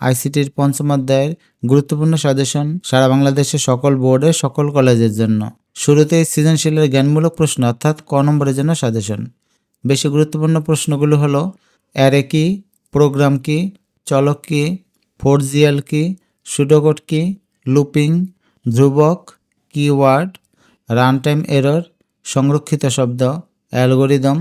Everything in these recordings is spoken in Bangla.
আইসিটির পঞ্চম অধ্যায়ের গুরুত্বপূর্ণ সাজেশন, সারা বাংলাদেশের সকল বোর্ডের সকল কলেজের জন্য। শুরুতেই সৃজনশীলের জ্ঞানমূলক প্রশ্ন, অর্থাৎ ক নম্বরের জন্য সাজেশন। বেশি গুরুত্বপূর্ণ প্রশ্নগুলো হলো, অ্যারে কি, প্রোগ্রাম কি, চলক কি ফোরজিয়াল কি, সুডোকোড কি, লুপিং, ধ্রুবক, কিওয়ার্ড রান টাইম এরর, সংরক্ষিত শব্দ, অ্যালগোরিদম,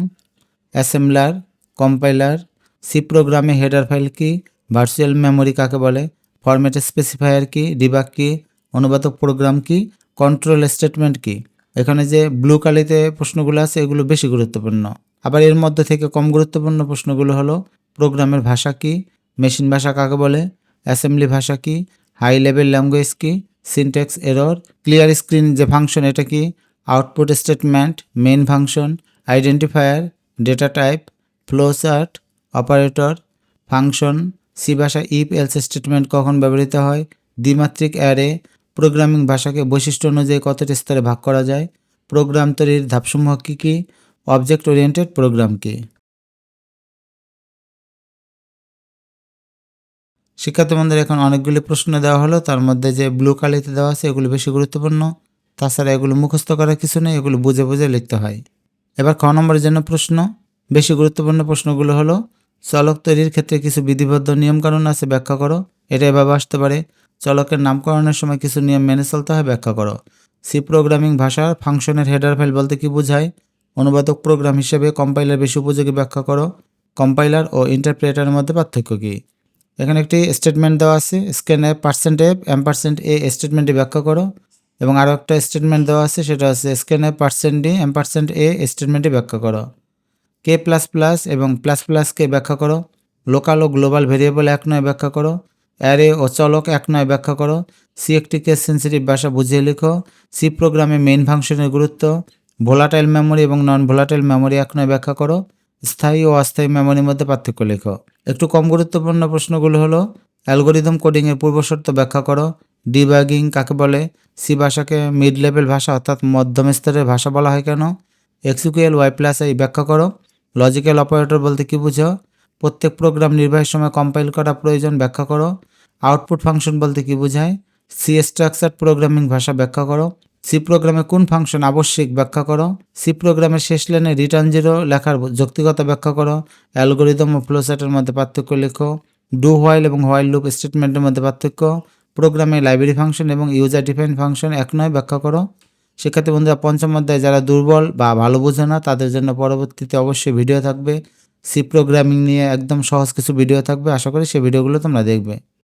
অ্যাসেম্বলার, কম্পাইলার, সি প্রোগ্রামে হেডার ফাইল কি ভার্চুয়াল মেমোরি কাকে বলে? ফরম্যাট স্পেসিফায়ার কি? ডিবাগ কি? অনুবাদক প্রোগ্রাম কি? কন্ট্রোল স্টেটমেন্ট কি? এখানে যে ব্লু কালিতে প্রশ্নগুলো আছে, এগুলো বেশি গুরুত্বপূর্ণ। আবার এর মধ্যে থেকে কম গুরুত্বপূর্ণ প্রশ্নগুলো হলো প্রোগ্রামের ভাষা কি? মেশিন ভাষা কাকে বলে? অ্যাসেম্বলি ভাষা কি? হাই লেভেল ল্যাঙ্গুয়েজ কি? সিনট্যাক্স এরর ক্লিয়ার স্ক্রিন যে ফাংশন এটা কি? Output statement main function identifier data type flowchart operator function C ভাষা ইফ এলস স্টেটমেন্ট কখন ব্যবহৃত হয়? দ্বিমাত্রিক অ্যারে প্রোগ্রামিং ভাষাকে বৈশিষ্ট্য অনুযায়ী কতটি স্তরে ভাগ করা যায়? প্রোগ্রাম তৈরির ধাপসমূহ কী কী? অবজেক্ট ওরিয়েন্টেড প্রোগ্রাম কী? শিক্ষার্থী বন্ধুদের এখন অনেকগুলি প্রশ্ন দেওয়া হলো। তার মধ্যে যে ব্লু কালিতে দেওয়া আছে, এগুলো বেশি গুরুত্বপূর্ণ। তাছাড়া এগুলো মুখস্থ করার কিছু নেই, এগুলো বুঝে বুঝে লিখতে হয়। এবার খ নম্বরের জন্য প্রশ্ন। বেশি গুরুত্বপূর্ণ প্রশ্নগুলো হলো চলক তৈরির ক্ষেত্রে কিছু বিধিবদ্ধ নিয়মকানুন আছে, ব্যাখ্যা করো। এটা এভাবে আসতে পারে। চলকের নামকরণের সময় কিছু নিয়ম মেনে চলতে হয়, ব্যাখ্যা করো। সি প্রোগ্রামিং ভাষার ফাংশনের হেডার ফাইল বলতে কি বোঝায়? অনুবাদক প্রোগ্রাম হিসেবে কম্পাইলার বেশি উপযোগী, ব্যাখ্যা করো। কম্পাইলার ও ইন্টারপ্রেটারের মধ্যে পার্থক্য কী? এখানে একটি স্টেটমেন্ট দেওয়া আছে। Scanf percent F M percent A স্টেটমেন্টটি ব্যাখ্যা করো। এবং আরও একটা স্টেটমেন্ট দেওয়া আছে, সেটা হচ্ছে scanf percent D M percent A স্টেটমেন্টটি ব্যাখ্যা করো। কে প্লাস প্লাস এবং প্লাস প্লাসকে ব্যাখ্যা করো। লোকাল ও গ্লোবাল ভেরিয়েবল এক নয় ব্যাখ্যা করো। অ্যারে ও চলক এক নয় ব্যাখ্যা করো। সি একটি কেস সেন্সিটিভ ভাষা বুঝিয়ে লিখো। সি প্রোগ্রামে মেইন ফাংশনের গুরুত্ব। ভোলাটাইল মেমোরি এবং নন ভোলাটাইল মেমোরি এক নয় ব্যাখ্যা করো। স্থায়ী ও অস্থায়ী মেমোরির মধ্যে পার্থক্য লেখো। একটু কম গুরুত্বপূর্ণ প্রশ্নগুলো হলো অ্যালগোরিদম কোডিংয়ের পূর্বশর্ত ব্যাখ্যা করো। ডিবাগিং কাকে বলে? সি ভাষাকে মিড লেভেল ভাষা অর্থাৎ মধ্যম স্তরের ভাষা বলা হয় কেন? এক্সিকুয়েল ওয়াই প্লাস এই ব্যাখ্যা করো। লজিক্যাল অপারেটর বলতে কী বুঝো? প্রত্যেক প্রোগ্রাম নির্বাহের সময় কম্পাইল করা প্রয়োজন ব্যাখ্যা করো। আউটপুট ফাংশন বলতে কী বোঝায়? সি স্ট্রাকচার প্রোগ্রামিং ভাষা ব্যাখ্যা করো। সি প্রোগ্রামে কোন ফাংশন আবশ্যিক ব্যাখ্যা করো। সি প্রোগ্রামের শেষ লাইনে রিটার্ন জিরো লেখার যৌক্তিকতা ব্যাখ্যা করো। অ্যালগোরিদম ও ফ্লোচার্টের মধ্যে পার্থক্য লেখো। ডু হোয়াইল এবং হোয়াইল লুপ স্টেটমেন্টের মধ্যে পার্থক্য। প্রোগ্রামে লাইব্রেরি ফাংশন এবং ইউজার ডিফাইন ফাংশন এক নয় ব্যাখ্যা করো। শিক্ষার্থী বন্ধুরা পঞ্চম অধ্যায়ে, যারা দুর্বল বা ভালো বোঝে না, তাদের জন্য পরবর্তীতে অবশ্যই ভিডিও থাকবে। সি প্রোগ্রামিং নিয়ে একদম সহজ কিছু ভিডিও থাকবে। আশা করি সেই ভিডিওগুলো তোমরা দেখবে।